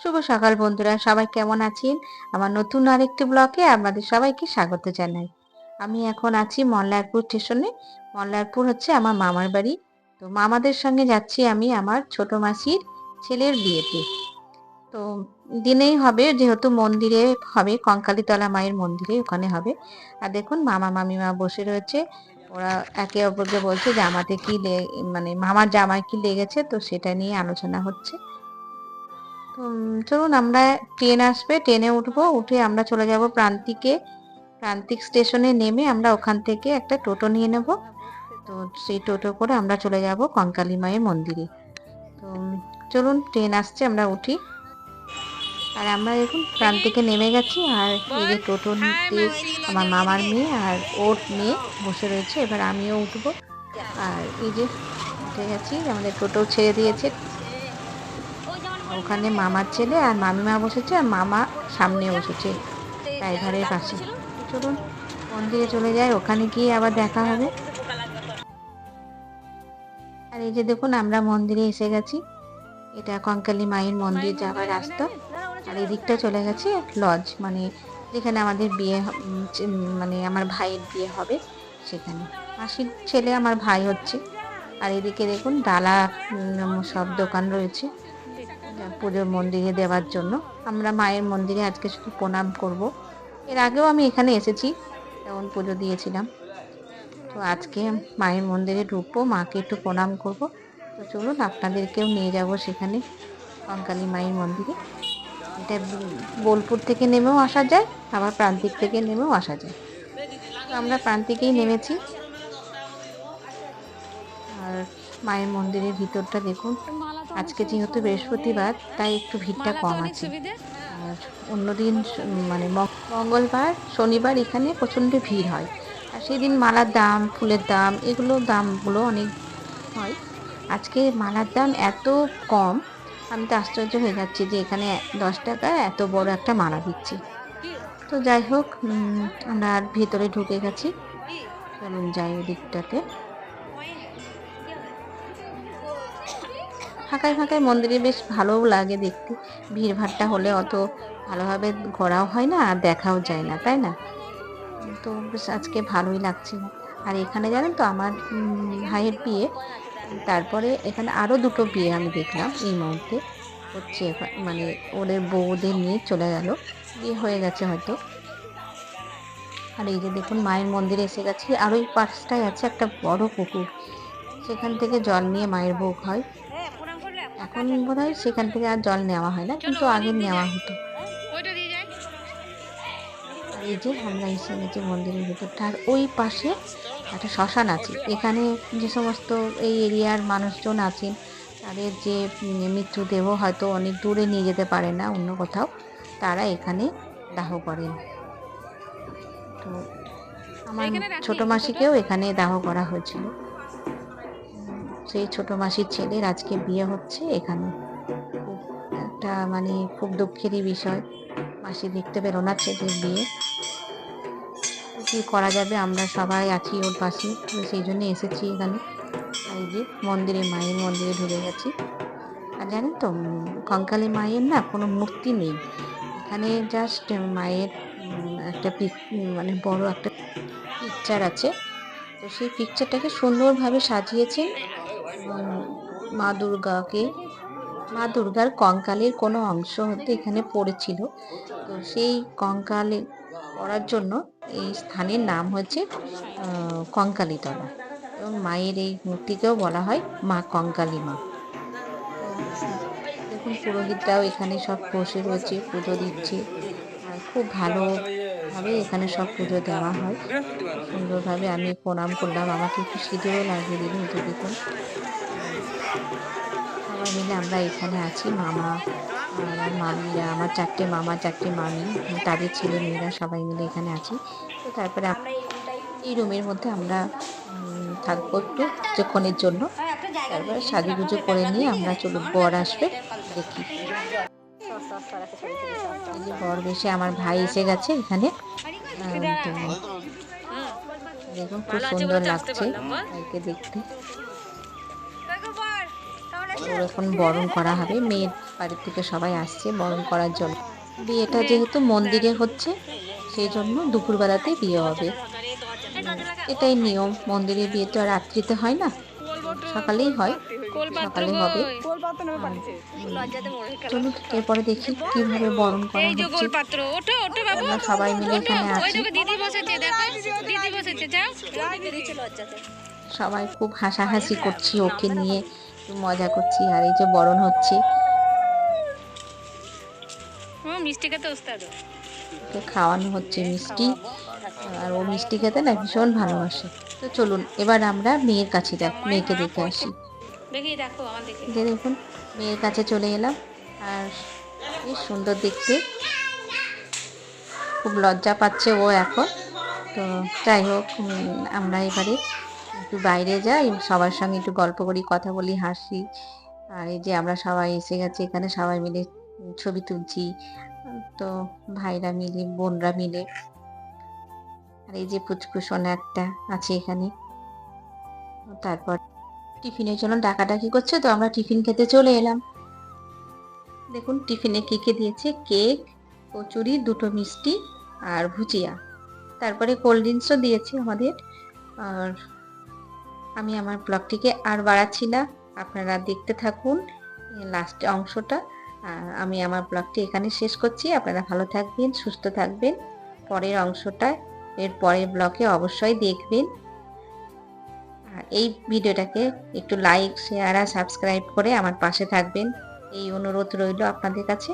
শুভ সকাল বন্ধুরা, সবাই কেমন আছেন? আমার নতুন আরেকটি ব্লকে আপনাদের সবাইকে স্বাগত জানাই। আমি এখন আছি মল্লারপুর স্টেশনে। মল্লারপুর হচ্ছে আমার মামার বাড়ি। তো মামাদের সঙ্গে যাচ্ছি আমি আমার ছোট মাসির ছেলের বিয়েতে। তো দিনেই হবে, যেহেতু মন্দিরে হবে, কঙ্কালীতলা মায়ের মন্দিরে ওখানে হবে। আর দেখুন, মামা মামিমা বসে রয়েছে। ওরা একে অপরকে বলছে জামাতে কি মানে মামার জামায় কি লেগেছে, তো সেটা নিয়ে আলোচনা হচ্ছে। তো চলুন আমরা ট্রেন আসবে ট্রেনে উঠবো, উঠে আমরা চলে যাব প্রান্তিকে, প্রান্তিক স্টেশনে নেমে আমরা ওখান থেকে একটা টোটো নিয়ে নেব। তো সেই টোটো করে আমরা চলে যাব কঙ্কালী মায়ের মন্দিরে। তো, চলুন ট্রেন আসছে, আমরা উঠি। আর আমরা এখন প্রান্তিকে নেমে গেছি, আর এই যে টোটো নিতে আমার মামার মেয়ে আর ওর মেয়ে বসে রয়েছে, এবার আমিও উঠবো। আর এই যে, উঠে গেছি, আমাদের টোটো ছেড়ে দিয়েছে। ওখানে মামার ছেলে আর মামিমা বসেছে আর মামা সামনে বসেছে ড্রাইভারের পাশে। চলুন মন্দিরে চলে যায়, ওখানে গিয়ে আবার দেখা হবে। আর এই যে দেখুন, আমরা মন্দিরে এসে গেছি। এটা কঙ্কালী মায়ের মন্দির যাওয়ার রাস্তা। আর এদিকটা চলে গেছে লজ মানে যেখানে আমাদের বিয়ে মানে আমার ভাইয়ের বিয়ে হবে, সেখানে। মাসির ছেলে আমার ভাই হচ্ছে। আর এদিকে দেখুন, ডালা সব দোকান রয়েছে। পুজোর মন্দিরে দেওয়ার জন্য। আমরা মায়ের মন্দিরে আজকে শুধু প্রণাম করব। এর আগেও আমি এখানে এসেছি তখন পুজো দিয়েছিলাম। তো আজকে মায়ের মন্দিরে ঢুকবো, মাকে একটু প্রণাম করব। তো চলুন, আপনাদেরকেও নিয়ে যাব সেখানে কঙ্কালী মায়ের মন্দিরে। এটা বোলপুর থেকে নেমেও আসা যায়, আবার প্রান্তিক থেকে নেমেও আসা যায়। তো আমরা প্রান্তিকেই নেমেছি। মায়ের মন্দিরের ভিতরটা দেখুন। আজকে যেহেতু বৃহস্পতিবার তাই একটু ভিড়টা কম আছে। আর অন্যদিন মানে মঙ্গলবার শনিবার এখানে প্রচণ্ড ভিড় হয়। আর সেদিন মালার দাম ফুলের দাম এগুলো দামগুলো অনেক হয়। আজকে মালার দাম এত কম আমি তো আশ্চর্য হয়ে যাচ্ছি যে এখানে দশ টাকায় এত বড় একটা মালা দিচ্ছি। তো যাই হোক আমরা আর ভেতরে ঢুকে গেছি। চলুন যাই ওদিকটাতে। ফাঁকায় ফাঁকায় মন্দিরে বেশ ভালোও লাগে দেখতে। ভিড়ভাড়টা হলে অত ভালোভাবে ঘোরাও হয় না আর দেখাও যায় না, তাই না? তো বেশ আজকে ভালোই লাগছে। আর এখানে জানেন তো আমার ভাইয়ের বিয়ে। তারপরে এখানে আরও দুটো বিয়ে আমি দেখলাম এই মুহূর্তে। হচ্ছে মানে ওদের বউদের নিয়ে চলে গেল। বিয়ে হয়ে গেছে হয়তো। আর এই যে দেখুন মায়ের মন্দিরে এসে গেছি। আর ওই পাশটায় আছে একটা বড় পুকুর। সেখান থেকে জল নিয়ে মায়ের ভোগ হয়। এখন বোধ হয় সেখান থেকে আর জল নেওয়া হয় না কিন্তু আগে নেওয়া হতো। আর এই যে আমরা এসে গেছি মন্দিরের ভেতরটা আর ওই পাশে একটা শ্মশান আছে। এখানে যে সমস্ত এই এরিয়ার মানুষজন আছেন তাদের যে মৃত্যুদেহ হয়তো অনেক দূরে নিয়ে যেতে পারে না অন্য কোথাও তারা এখানে দাহ করেন। তো আমার ছোট মাসিকেও এখানে দাহ করা হয়েছিল। সেই ছোট মাসির ছেলের আজকে বিয়ে হচ্ছে এখানে। একটা মানে খুব দুঃখেরই বিষয়। মাসি দেখতে পেল না ছেলের বিয়ে। কি করা যাবে? আমরা সবাই আছি ওর পাশে। সেই জন্য এসেছি এখানে। এই যে মন্দিরে মায়ের মন্দিরে ঢুকে গেছি। আর জানেন তো, কঙ্কালী মায়ের না কোনো মূর্তি নেই। এখানে জাস্ট মায়ের একটা পিক মানে বড় একটা পিকচার আছে। তো সেই পিকচারটাকে সুন্দরভাবে সাজিয়েছেন মা দুর্গাকে, মা দুর্গার কঙ্কালের কোনো অংশ হতে এখানে পড়েছিল। তো সেই কঙ্কালে পড়ার জন্য এই স্থানের নাম হচ্ছে কঙ্কালীতলা। এবং মায়ের এই মূর্তিকেও বলা হয় মা কঙ্কালী মা দেখুন, পুরোহিতরাও এখানে সব বসে রয়েছে, পুজো দিচ্ছে। আর খুব ভালোভাবে এখানে সব পুজো দেওয়া হয়। সুন্দরভাবে আমি প্রণাম করলাম। আমাকে একটু সিঁদুরও লাগিয়ে দিল দেখুন। সবাই মিলে আমরা এখানে আছি, মামা আর মামিরা, আমার চারটে মামা, চারটে মামি, তাদের ছেলে মেয়েরা সবাই মিলে এখানে আছি। তো তারপরে এই রুমের মধ্যে আমরা থাকব একটু কিছুক্ষণের জন্য। তারপরে সাজুগুজু করে নিয়ে আমরা চলো বর আসবে, দেখি। বর বেশি আমার ভাই এসে গেছে এখানে। দেখুন, খুব সুন্দর লাগছে, ভাইকে দেখতে। এখন বরণ করা হবে মেয়ের বাড়ির থেকে সবাই আসছে বরণ করার জন্য। বিয়েটা যেহেতু মন্দিরে হচ্ছে সেই জন্য দুপুরবেলাতে বিয়ে হবে। এটাই নিয়ম মন্দিরে বিয়ে তো আর রাত্রিতে হয় না সকালেই হয় সকালে হবে। চলুন এরপরে দেখি কীভাবে বরণ করা হচ্ছে। আমরা সবাই মিলে এখানে আছি। দেখো দিদি বসেছে দেখো দিদি বসেছে যাও। সবাই খুব হাসাহাসি করছি ওকে নিয়ে। একটু মজা করছি আর এই যে বরণ হচ্ছে। মিষ্টি খেতে ওস্তাদ। খাওয়ানো হচ্ছে মিষ্টি। আর ও মিষ্টি খেতে না ভীষণ ভালোবাসে। তো চলুন এবার আমরা মেয়ের কাছে যাই মেয়েকে দেখে আসি। দেখে দেখুন মেয়ের কাছে চলে এলাম। আর বেশ সুন্দর দেখতে। খুব লজ্জা পাচ্ছে ও এখন। তো যাই হোক আমরা এবারে একটু বাইরে যাই, সবার সঙ্গে একটু গল্প করি, কথা বলি, হাসি। আর এই যে আমরা সবাই এসে গেছি এখানে, সবাই মিলে ছবি তুলছি। তো ভাইরা মিলে, বোনরা মিলে। আর এই যে পুচকুসোনা একটা আছে এখানে। তারপর টিফিনের জন্য ডাকাডাকি করছে, তো আমরা টিফিন খেতে চলে এলাম। দেখুন, টিফিনে কি কি দিয়েছে? কেক, কচুরি, দুটো মিষ্টি আর ভুজিয়া। তারপরে কোল্ড ড্রিঙ্কসও দিয়েছে আমাদের। আর আমি আমার ব্লগটিকে আর বাড়াচ্ছি না। আপনারা দেখতে থাকুন লাস্ট অংশটা। আমি আমার ব্লগটি এখানে শেষ করছি। আপনারা ভালো থাকবেন, সুস্থ থাকবেন। পরের অংশটা, এর পরের ব্লগে অবশ্যই দেখবেন। আর এই ভিডিওটাকে একটু লাইক শেয়ার আর সাবস্ক্রাইব করে আমার পাশে থাকবেন। এই অনুরোধ রইল আপনাদের কাছে।